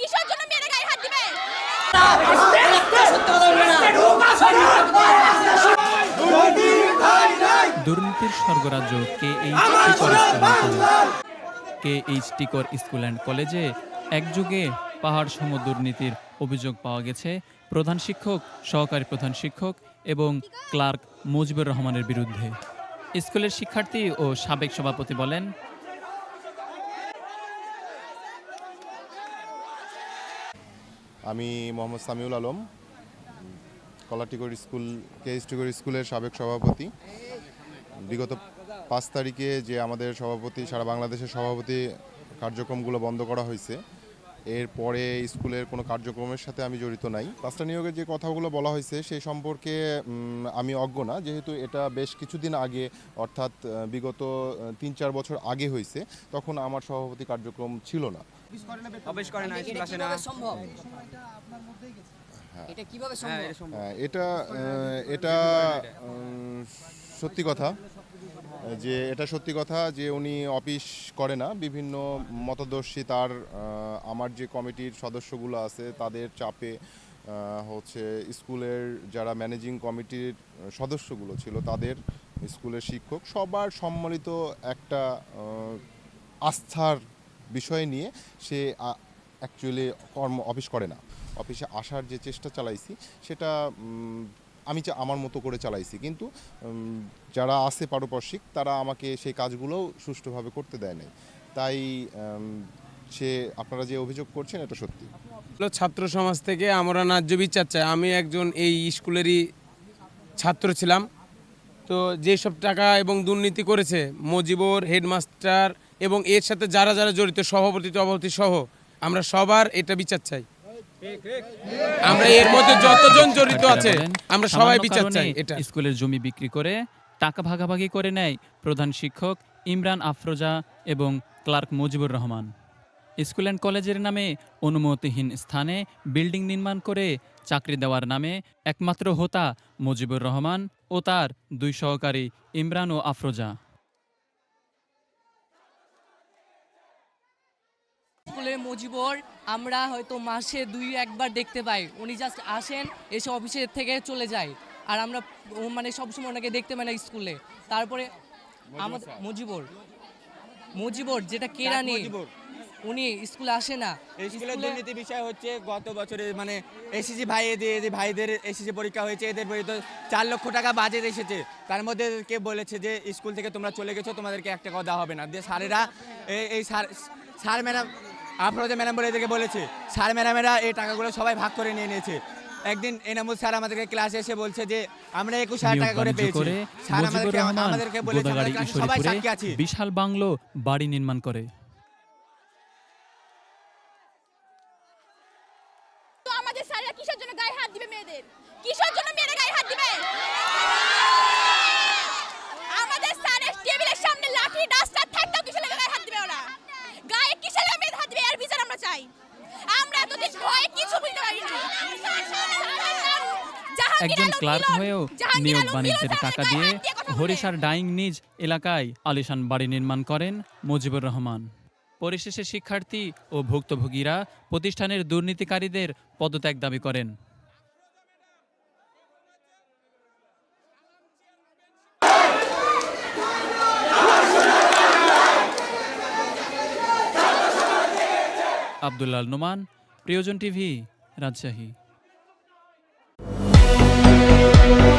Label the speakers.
Speaker 1: কিসের জন্য মেয়েরা গায়ে হাত দিবে?
Speaker 2: দুর্নীতির স্বর্গরাজ্য কে কে এইচ টিকর স্কুল অ্যান্ড কলেজে? একযুগে পাহাড় সম দুর্নীতির অভিযোগ পাওয়া গেছে। প্রধান শিক্ষক সহকারী প্রধান শিক্ষক এবং ক্লার্ক মুজিবুর রহমানের বিরুদ্ধে। স্কুলের শিক্ষার্থী ও সাবেক সভাপতি বলেন
Speaker 3: আমি মোহাম্মদ সামিউল আলম কলাটিগড় স্কুল কেএসটিগড় স্কুলের সাবেক সভাপতি। বিগত পাঁচ তারিখে যে আমাদের সভাপতি, সারা বাংলাদেশের সভাপতি কার্যক্রমগুলো বন্ধ করা হয়েছে এরপরে স্কুলের কোনো কার্যক্রমের সাথে আমি জড়িত নাই। পাঁচটা নিয়োগের যে কথাগুলো বলা হয়েছে সেই সম্পর্কে আমি অজ্ঞ না, যেহেতু এটা বেশ কিছুদিন আগে, অর্থাৎ বিগত তিন চার বছর আগে হয়েছে, তখন আমার সভাপতি কার্যক্রম ছিল না।
Speaker 4: প্রবেশ করে না স্কুল আসে না।
Speaker 5: সম্ভব? এটা কীভাবে
Speaker 4: হ্যাঁ,
Speaker 5: সম্ভব?
Speaker 4: এটা
Speaker 3: এটা সত্যি কথা যে এটা সত্যি কথা যে উনি অফিস করে না। বিভিন্ন মতদর্শী তার আমার যে কমিটির সদস্যগুলো আছে তাদের চাপে হচ্ছে স্কুলের যারা ম্যানেজিং কমিটির সদস্যগুলো ছিল তাদের স্কুলের শিক্ষক সবার সম্মিলিত একটা আস্থার বিষয় নিয়ে সে অ্যাকচুয়ালি কর্ম অফিস করে না। অফিসে আসার যে চেষ্টা চালাইছি, সেটা আমি চা- আমার মতো করে চালাইছি। কিন্তু যারা আছে পারপার্শ্বিক, তারা আমাকে সেই কাজগুলো সুষ্ঠুভাবে করতে দেয় নাই। তাই সে, আপনারা যে অভিযোগ করছেন, এটা সত্যি।
Speaker 6: ছাত্র সমাজ থেকে আমরা ন্যায্য বিচার চাই। আমি একজন এই স্কুলেরই ছাত্র ছিলাম। তো যেসব টাকা এবং দুর্নীতি করেছে, মজিবর হেডমাস্টার এবং এর সাথে যারা যারা জড়িত সভাপতি সভাপতি সহ আমরা সবার এটা বিচার চাই। আমরা এর মধ্যে যতজন জড়িত আছে আমরা সবাই বিচার চাই এটা।
Speaker 2: স্কুলের জমি বিক্রি করে টাকা ভাগাভাগি করে নেয় প্রধান শিক্ষক ইমরান আফরোজা এবং clerk Mujibur Rahman. School and কলেজের নামে অনুমতিহীন স্থানে বিল্ডিং নির্মাণ করে চাকরি দেওয়ার নামে একমাত্র হোতা মুজিবুর রহমান ও তার দুই সহকারী ইমরান ও আফরোজা।
Speaker 7: স্কুলের মজিবর আমরা হয়তো মাসে দুই একবার দেখতে পাই। উনি জাস্ট আসেন এসে অফিসের থেকে চলে যায়। আর আমরা মানে সবসময় ওনাকে দেখতে পাই না স্কুলে। তারপরে আমাদের মজিবর। মজিবর যেটা কেরানি।
Speaker 4: মজিবর?
Speaker 7: উনি স্কুলে আসে না।
Speaker 4: স্কুলের
Speaker 7: স্কুলে-
Speaker 4: দুর্নীতি বিষয় হচ্ছে গত বছরে মানে এসএসসি ভাই এদের ভাইদের এসএসসি পরীক্ষা হয়েছে এদের তো চার লক্ষ টাকা বাজেট এসেছে। তার মধ্যে কে বলেছে যে স্কুল থেকে তোমরা চলে গেছো তোমাদেরকে এক টাকাও দেওয়া হবে না। দিয়ে স্যারেরা এই এই sir sir madam Afroza madam বলে এদেরকে বলেছে স্যার ম্যাডামেরা এই টাকাগুলো সবাই ভাগ করে নিয়ে নিয়েছে। একদিন এনামুল স্যার আমাদেরকে ক্লাসে এসে বলছে যে আমরা একুশ হাজার টাকা করে পেয়েছি। স্যার আমাদেরকে আমাদেরকে বলেছে সবাই সাক্ষী আছি।
Speaker 2: বিশাল বাংলো বাড়ি নির্মাণ করে।
Speaker 1: তো আমাদের স্যারেরা কিসের জন্য গায়ে হাত দিবে মেয়েদের? কিসের জন্য মেয়েরা গায়ে হাত দিবে আমাদের স্যারের টেবিলের সামনে লাঠি ডাস্টার থাকতেও কিসের লাগে গায়ে হাত দিবে ওরা গায়ে কিসের লাগে মেয়েদের হাত দিবে এর বিচার আমরা চাই আমরা এতদিন ভয়ে কিছু বুঝতে পারি না
Speaker 2: একজন ক্লার্ক হয়েও নিয়োগ বাণিজ্যের টাকা দিয়ে হরিষার ডাইং নিজ এলাকায় আলিশান বাড়ি নির্মাণ করেন মুজিবুর রহমান। পরিশেষে শিক্ষার্থী ও ভুক্তভোগীরা প্রতিষ্ঠানের দুর্নীতিকারীদের পদত্যাগ দাবি করেন। আব্দুল্লাল নোমান প্রিয়জন টিভি রাজশাহী। Thank you.